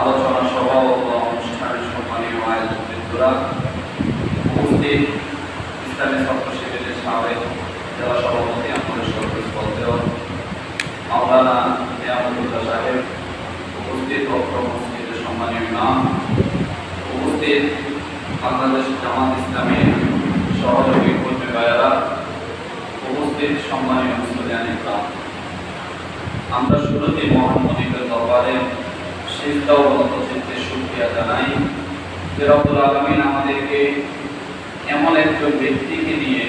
আলোচনা সভা ও অনুষ্ঠানের সম্মানীয় আয়োজক বৃন্দরা উপস্থিত ইসলামী ছাত্র শিবিরের সাবেক জেলা সভাপতি আমাদের সরকার বলতেও মাওলানা নিয়ামতুল্লাহ সাহেব, উপস্থিত অত্র মসজিদের সম্মানীয় নাম উপস্থিত বাংলাদেশ জামাত ইসলামের সহযোগী কর্মী ভাইয়েরা, উপস্থিত সম্মানীয় মুসলিয়ান আমরা শুরুতেই মহানবীদের দরবারে ও চিত্তে শুকরিয়া জানাই যে আলামিন আমাদেরকে এমন একজন ব্যক্তিকে নিয়ে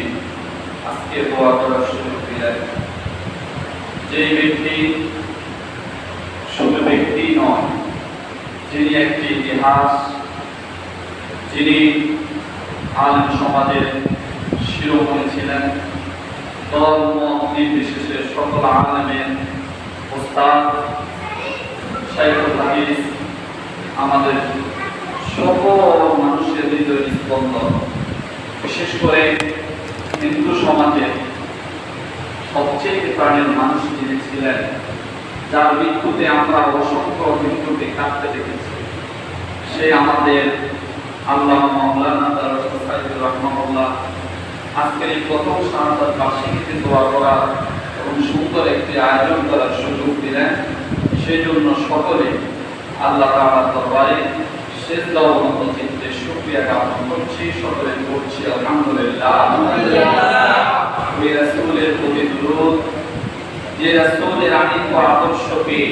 আজকে দোয়া করার সুযোগ দিলেন। যেই ব্যক্তি শুধু ব্যক্তি নয়, যিনি একটি ইতিহাস, যিনি আলেম সমাজের শিরোমণি ছিলেন, ধর্ম নির্বিশেষে সকল আলেমের ওস্তাদ আমাদের সকল মানুষের হৃদয় স্পন্দন বিশেষ করে হিন্দু সমাজে সবচেয়ে প্রাণের মানুষ যিনি ছিলেন, যার মৃত্যুতে আমরা অসংখ্য মৃত্যুকে কাটতে দেখেছি। সে আমাদের আল্লাহ রহমানুল্লাহ আজকের এই প্রথম শাহাদাত বার্ষিকীতে দোয়া করা এবং সুন্দর একটি আয়োজন করার সুযোগ দিলেন। সেই জন্য সকলে আল্লাহ তাআলার দরবারে শেষ দৌলত চিত্তে শুকরিয়া জ্ঞাপন করছি। সকলে করছি আলহামদুলিল্লাহ। ওই রাসূলের প্রতি দুরূদ যে রাসূলের আনিত আদর্শ পেয়ে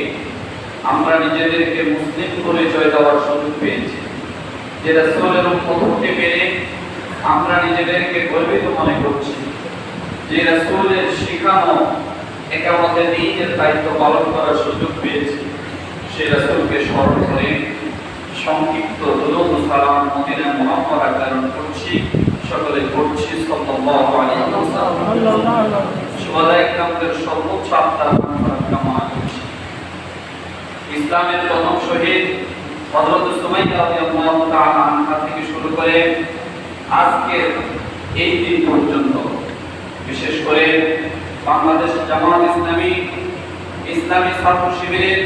আমরা নিজেদেরকে মুসলিম পরিচয় দেওয়ার সুযোগ পেয়েছি। যে রাসূলের উম্মত হতে পেরে আমরা নিজেদেরকে গর্বিত মনে করছি। যে রাসূলের শিখানো একামতে দিনের দায়িত্ব পালন করার সুযোগ পেয়েছি, সেই রাসূলকে স্মরণ করে সংক্ষিপ্ত দুরূদ সালাম মদিনা মুহাম্মদ আকারণ করছি। সকলে করছি সাল্লাল্লাহু আলাইহি ওয়াসাল্লাম। একরামদের সর্বোচ্চ আত্মার কামনা করছি। ইসলামের প্রথম শহীদ হযরত সুমাইয়া রাদিয়াল্লাহু তাআলা আনহা থেকে শুরু করে আজকের এই দিন পর্যন্ত, বিশেষ করে বাংলাদেশ জামাত ইসলামী ইসলামী ছাত্র শিবিরের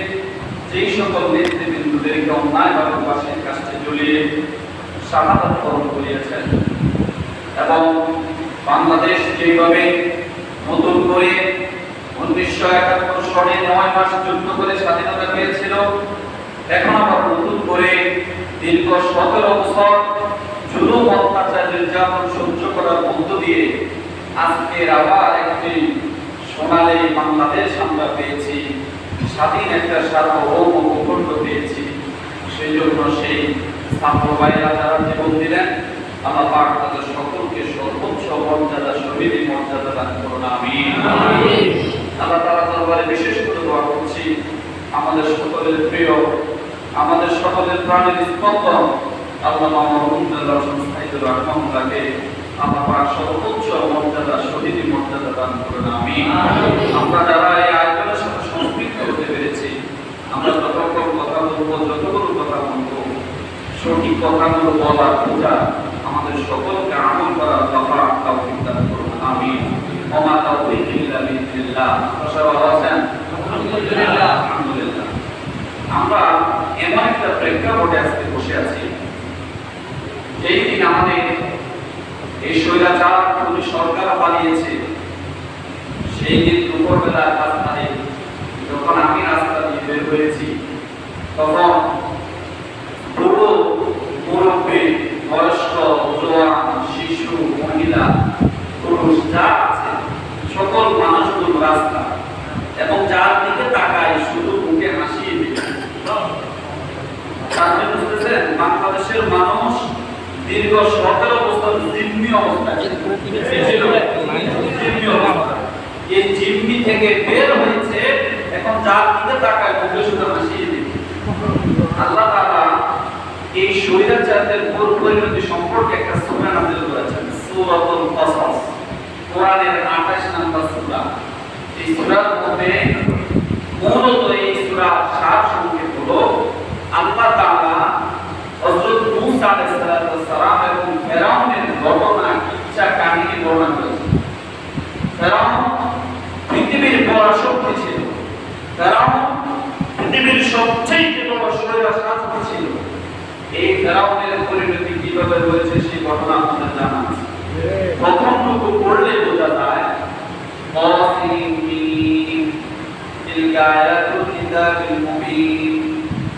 যেই সকল নেতৃবৃন্দদেরকে অন্যায়ভাবে পাশের কাছে জ্বলিয়ে শাহাদাত বরণ করিয়েছেন এবং বাংলাদেশ যেভাবে নতুন করে উনিশশো একাত্তর সনে নয় মাস যুদ্ধ করে স্বাধীনতা পেয়েছিল, এখন আবার নতুন করে দীর্ঘ সতেরো বছর জুলুম অত্যাচার নির্যাতন সহ্য করার মধ্য দিয়ে আজকের আবার একটি সোনালী বাংলাদেশ আমরা পেয়েছি স্বাধীন একটা সার্বভৌম ভূখণ্ড পেয়েছি। সেই জন্য সেই ছাত্র ভাইরা যারা জীবন দিলেন আল্লাহ পাক তাদের সকলকে সর্বোচ্চ মর্যাদা শহীদ মর্যাদা দান করুন আমিন। আল্লাহ তাআলা দরবারে বিশেষ করে দোয়া করছি আমাদের সকলের প্রিয় আমাদের সকলের প্রাণের স্পন্দন আল্লাহ মাহমুদুল্লাহ সংস্থাইতুর রহমানুল্লাহকে আল্লাহ পাক সর্বোচ্চ মর্যাদা শহীদ মর্যাদা দান করুন আমিন। আমরা যারা এই আয়োজনের সাথে সম্পৃক্ত হতে পেরেছি আমরা যতক্ষণ কথা বলব যতগুলো কথা বলব সঠিক কথাগুলো বলার পূজা আমাদের সকলকে আমল করার কথা তৌফিক দান করুন আমিন। ওমা তাওফিক ইল্লা বিল্লাহ সবাই আছেন? আলহামদুলিল্লাহ। আলহামদুলিল্লাহ। আমরা এমন একটা প্রেক্ষাপটে আজকে বসে আছি। যেই দিন আমাদের এই পুরো সরকার পালিয়েছে সেই দিন দুপুরবেলা রাস্তায় যখন আমি রাস্তা দিয়ে বের হয়েছি, তখন বুড়ো মুরব্বী, বয়স্ক জোয়ান শিশু, মহিলা, পুরুষ যা আছে, সকল মানুষগুলো রাস্তা। এবং যার দিকে তাকায় শুধু মুখে হাসিয়ে দিবে বুঝতেছেন, বাংলাদেশের মানুষ দীর্ঘ সতেরো বছর জিম্মি অবস্থায় অবস্থা। এই জিম্মি থেকে বের হয়েছে, এখন যার দিকে তাকায় শুধু হাসিয়ে দিবে। আল্লাহ তাআলা এই স্বৈরাচারদের পূর্ব পরিণতি সম্পর্কে একটা সূরা নাযিল করেছেন, সূরাতুল কসস। কোরআনের 28 নম্বর সূরা। এই সূরার মধ্যে মূলত এই সূরার সার সংক্ষেপ হলো, আল্লাহ তাআলা হযরত মূসা আলাইহিস সালাম এবং ফেরাউনের ঘটনা কিচ্ছা কাহিনী বর্ণনা করেছেন ফেরাউন পৃথিবীর বড় শক্তি ছিল ফেরাউন পৃথিবীর সবচেয়ে বড় স্বৈরাচার ফেরাউনের পরিণতি কিভাবে হয়েছে সেই ঘটনা আমাদের জানা আছে প্রথমটুকু পড়লে বোঝা যায় قاسمين تلك آيات الكتاب المبين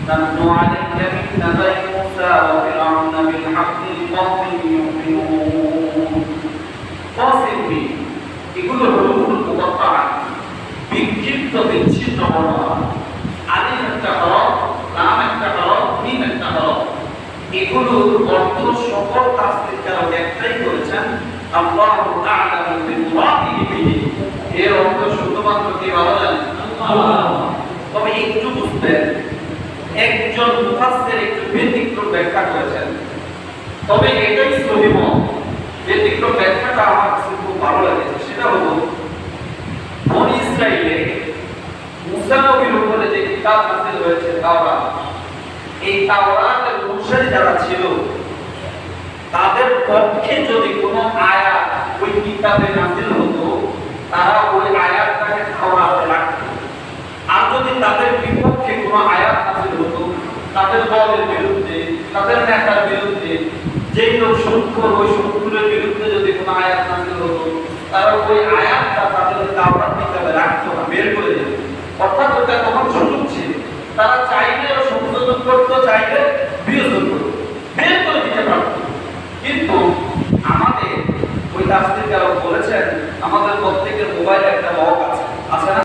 نتلو عليك من نبأ موسى وفرعون بالحق لقوم يؤمنون قاسمين এগুলো হলো মুকত্তা বিক্ষিপ্ত বিচ্ছিন্ন বর্ণনা আলিফ একটা হরফ লাম একটা হরফ মিম একটা হরফ এগুলোর অর্থ সকল তাফসীরকারক একটাই করেছেন আল্লাহু তবে এটাই সহিহ ব্যতিক্রম ব্যাখ্যাটা আমার কাছে খুব ভালো লেগেছে। সেটা হলো, বনি ইসরাইলে মুসা নবীর উপরে যে কিতাব নাযিল হয়েছে তাওরাত, এই তাওরাত এবং অনুসারী যারা ছিল, তাদের পক্ষে যদি কোনো আয়াত ওই কিতাবে নাযিল হতো, তারা ওই আয়াতটাকে তাওরাতে রাখত। আর যদি তাদের বিপক্ষে কোনো আয়াত নাযিল হতো, তাদের দলের বিরুদ্ধে, তাদের নেতার বিরুদ্ধে যেই লোক শঙ্কর, ওই শঙ্করের বিরুদ্ধে যদি কোনো আয়াত নাজিল হতো, তারা ওই আয়াতটা তাদের তাওরাত হিসাবে রাখতো না, বের করে দিত। অর্থাৎ ওটা তখন সুযোগ